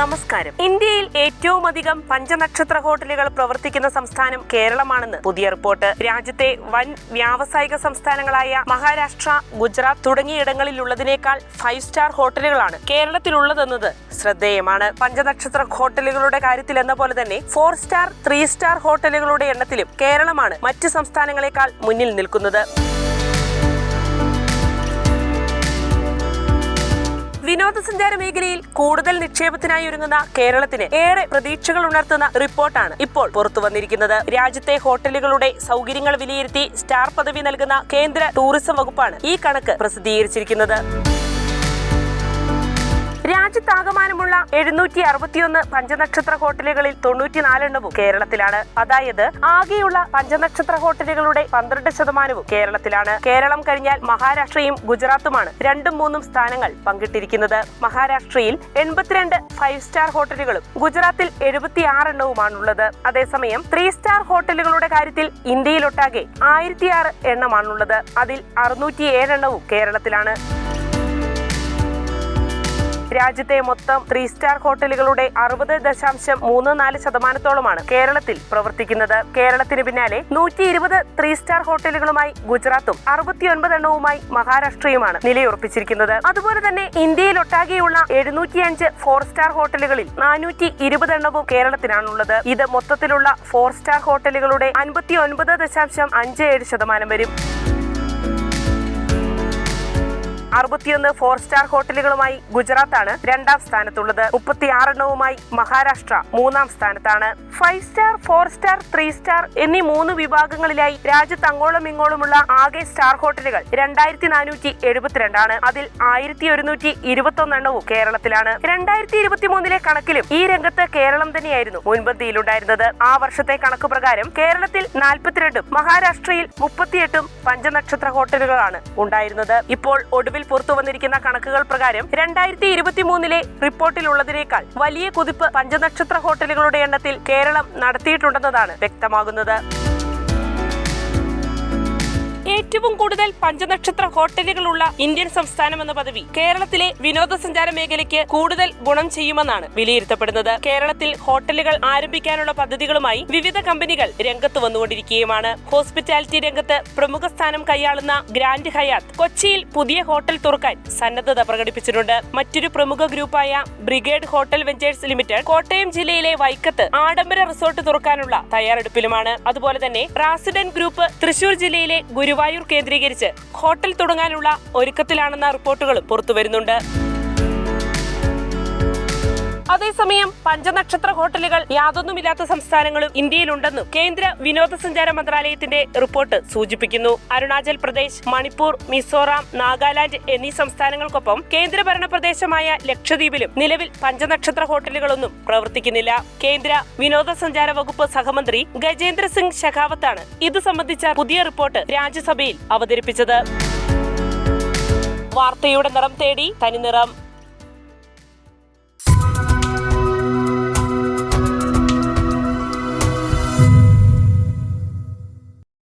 നമസ്കാരം. ഇന്ത്യയിൽ ഏറ്റവും അധികം പഞ്ചനക്ഷത്ര ഹോട്ടലുകൾ പ്രവർത്തിക്കുന്ന സംസ്ഥാനം കേരളമാണെന്ന് പുതിയ റിപ്പോർട്ട്. രാജ്യത്തെ വൻ വ്യാവസായിക സംസ്ഥാനങ്ങളായ മഹാരാഷ്ട്ര ഗുജറാത്ത് തുടങ്ങിയിടങ്ങളിലുള്ളതിനേക്കാൾ ഫൈവ് സ്റ്റാർ ഹോട്ടലുകളാണ് കേരളത്തിലുള്ളതെന്നത് ശ്രദ്ധേയമാണ്. പഞ്ചനക്ഷത്ര ഹോട്ടലുകളുടെ കാര്യത്തിൽ എന്ന പോലെ തന്നെ ഫോർ സ്റ്റാർ ത്രീ സ്റ്റാർ ഹോട്ടലുകളുടെ എണ്ണത്തിലും കേരളമാണ് മറ്റ് സംസ്ഥാനങ്ങളെക്കാൾ മുന്നിൽ നിൽക്കുന്നത്. വിനോദസഞ്ചാര മേഖലയിൽ കൂടുതൽ നിക്ഷേപത്തിനായി ഒരുങ്ങുന്ന കേരളത്തിന് ഏറെ പ്രതീക്ഷകൾ ഉണർത്തുന്ന റിപ്പോർട്ടാണ് ഇപ്പോൾ പുറത്തു വന്നിരിക്കുന്നത്. രാജ്യത്തെ ഹോട്ടലുകളുടെ സൗകര്യങ്ങൾ വിലയിരുത്തി സ്റ്റാർ പദവി നൽകുന്ന കേന്ദ്ര ടൂറിസം വകുപ്പാണ് ഈ കണക്ക് പ്രസിദ്ധീകരിച്ചിരിക്കുന്നത്. രാജ്യത്താകമാനമുള്ള എഴുന്നൂറ്റി അറുപത്തിയൊന്ന് പഞ്ചനക്ഷത്ര ഹോട്ടലുകളിൽ തൊണ്ണൂറ്റിനാലെണ്ണവും കേരളത്തിലാണ്. അതായത് ആകെയുള്ള പഞ്ചനക്ഷത്ര ഹോട്ടലുകളുടെ പന്ത്രണ്ട് ശതമാനവും കേരളത്തിലാണ്. കേരളം കഴിഞ്ഞാൽ മഹാരാഷ്ട്രയും ഗുജറാത്തുമാണ് രണ്ടും മൂന്നും സ്ഥാനങ്ങൾ പങ്കിട്ടിരിക്കുന്നത്. മഹാരാഷ്ട്രയിൽ എൺപത്തിരണ്ട് ഫൈവ് സ്റ്റാർ ഹോട്ടലുകളും ഗുജറാത്തിൽ എഴുപത്തിയാറെണ്ണവുമാണുള്ളത്. അതേസമയം ത്രീ സ്റ്റാർ ഹോട്ടലുകളുടെ കാര്യത്തിൽ ഇന്ത്യയിലൊട്ടാകെ ആയിരത്തിയാറ് എണ്ണമാണുള്ളത്. അതിൽ അറുന്നൂറ്റിയേഴ് എണ്ണവും കേരളത്തിലാണ്. രാജ്യത്തെ മൊത്തം ത്രീ സ്റ്റാർ ഹോട്ടലുകളുടെ അറുപത് ദശാംശം മൂന്ന് നാല് ശതമാനത്തോളമാണ് കേരളത്തിൽ പ്രവർത്തിക്കുന്നത്. കേരളത്തിന് പിന്നാലെ നൂറ്റി ഇരുപത് ത്രീ സ്റ്റാർ ഹോട്ടലുകളുമായി ഗുജറാത്തും അറുപത്തിയൊൻപത് എണ്ണവുമായി മഹാരാഷ്ട്രയുമാണ് നിലയുറപ്പിച്ചിരിക്കുന്നത്. അതുപോലെ തന്നെ ഇന്ത്യയിൽ ഇന്ത്യയിലൊട്ടാകെയുള്ള എഴുന്നൂറ്റിയഞ്ച് ഫോർ സ്റ്റാർ ഹോട്ടലുകളിൽ നാനൂറ്റി ഇരുപത് എണ്ണവും കേരളത്തിനാണുള്ളത്. ഇത് മൊത്തത്തിലുള്ള ഫോർ സ്റ്റാർ ഹോട്ടലുകളുടെ അൻപത്തി ഒൻപത് ദശാംശം അഞ്ച് ഏഴ് ശതമാനം വരും. അറുപത്തിയൊന്ന് ഫോർ സ്റ്റാർ ഹോട്ടലുകളുമായി ഗുജറാത്താണ് രണ്ടാം സ്ഥാനത്തുള്ളത്. മുപ്പത്തിയാറെണ്ണവുമായി മഹാരാഷ്ട്ര മൂന്നാം സ്ഥാനത്താണ്. Five star four star three star എന്നീ മൂന്ന് വിഭാഗങ്ങളിലായി രാജ്യത്ത് അങ്ങോളം ഇങ്ങോളമുള്ള ആകെ സ്റ്റാർ ഹോട്ടലുകൾ രണ്ടായിരത്തി നാനൂറ്റി എഴുപത്തിരണ്ടാണ് അതിൽ ആയിരത്തി ഒരുന്നൂറ്റി ഇരുപത്തൊന്നെണ്ണവും കേരളത്തിലാണ്. രണ്ടായിരത്തി ഇരുപത്തി മൂന്നിലെ കണക്കിലും ഈ രംഗത്ത് കേരളം തന്നെയായിരുന്നു മുൻപന്തിയിലുണ്ടായിരുന്നത്. ആ വർഷത്തെ കണക്ക് പ്രകാരം കേരളത്തിൽ നാൽപ്പത്തിരണ്ടും മഹാരാഷ്ട്രയിൽ മുപ്പത്തിയെട്ടും പഞ്ചനക്ഷത്ര ഹോട്ടലുകളാണ് ഉണ്ടായിരുന്നത്. ഇപ്പോൾ ഒടുവിൽ പുറത്തു വന്നിരിക്കുന്ന കണക്കുകൾ പ്രകാരം രണ്ടായിരത്തി ഇരുപത്തി മൂന്നിലെ റിപ്പോർട്ടിലുള്ളതിനേക്കാൾ വലിയ കുതിപ്പ് പഞ്ചനക്ഷത്ര ഹോട്ടലുകളുടെ എണ്ണത്തിൽ കേരളം നടത്തിയിട്ടുണ്ടെന്നതാണ് വ്യക്തമാകുന്നത്. ഏറ്റവും കൂടുതൽ പഞ്ചനക്ഷത്ര ഹോട്ടലുകളുള്ള ഇന്ത്യൻ സംസ്ഥാനമെന്ന പദവി കേരളത്തിലെ വിനോദസഞ്ചാര മേഖലയ്ക്ക് കൂടുതൽ ഗുണം ചെയ്യുമെന്നാണ് വിലയിരുത്തപ്പെടുന്നത്. കേരളത്തിൽ ഹോട്ടലുകൾ ആരംഭിക്കാനുള്ള പദ്ധതികളുമായി വിവിധ കമ്പനികൾ രംഗത്ത് വന്നുകൊണ്ടിരിക്കുകയുമാണ്. ഹോസ്പിറ്റാലിറ്റി രംഗത്ത് പ്രമുഖ സ്ഥാനം കൈയാളുന്ന ഗ്രാൻഡ് ഹയാത്ത് കൊച്ചിയിൽ പുതിയ ഹോട്ടൽ തുറക്കാൻ സന്നദ്ധത പ്രകടിപ്പിച്ചിട്ടുണ്ട്. മറ്റൊരു പ്രമുഖ ഗ്രൂപ്പായ Brigade hotel ventures limited Kottayam ജില്ലയിലെ വൈക്കത്ത് ആഡംബര റിസോർട്ട് തുറക്കാനുള്ള തയ്യാറെടുപ്പിലുമാണ്. അതുപോലെ തന്നെ റാസിഡന്റ് ഗ്രൂപ്പ് തൃശൂർ ജില്ലയിലെ ഗുരുവായൂർ കേന്ദ്രീകരിച്ച് ഹോട്ടൽ തുടങ്ങാനുള്ള ഒരുക്കത്തിലാണെന്ന റിപ്പോർട്ടുകൾ പുറത്തുവരുന്നുണ്ട്. അതേസമയം പഞ്ചനക്ഷത്ര ഹോട്ടലുകൾ യാതൊന്നുമില്ലാത്ത സംസ്ഥാനങ്ങളും ഇന്ത്യയിലുണ്ടെന്നും കേന്ദ്ര വിനോദസഞ്ചാര മന്ത്രാലയത്തിന്റെ റിപ്പോർട്ട് സൂചിപ്പിക്കുന്നു. അരുണാചൽ പ്രദേശ് മണിപ്പൂർ മിസോറാം നാഗാലാൻഡ് എന്നീ സംസ്ഥാനങ്ങൾക്കൊപ്പം കേന്ദ്രഭരണ പ്രദേശമായ ലക്ഷദ്വീപിലും നിലവിൽ പഞ്ചനക്ഷത്ര ഹോട്ടലുകളൊന്നും പ്രവർത്തിക്കുന്നില്ല. കേന്ദ്ര വിനോദസഞ്ചാര വകുപ്പ് സഹമന്ത്രി ഗജേന്ദ്ര സിംഗ് ഷെഖാവത്താണ് ഇത് സംബന്ധിച്ച പുതിയ റിപ്പോർട്ട് രാജ്യസഭയിൽ അവതരിപ്പിച്ചത്. വാർത്തയുടെ നിറം തേടി തനിനിറം.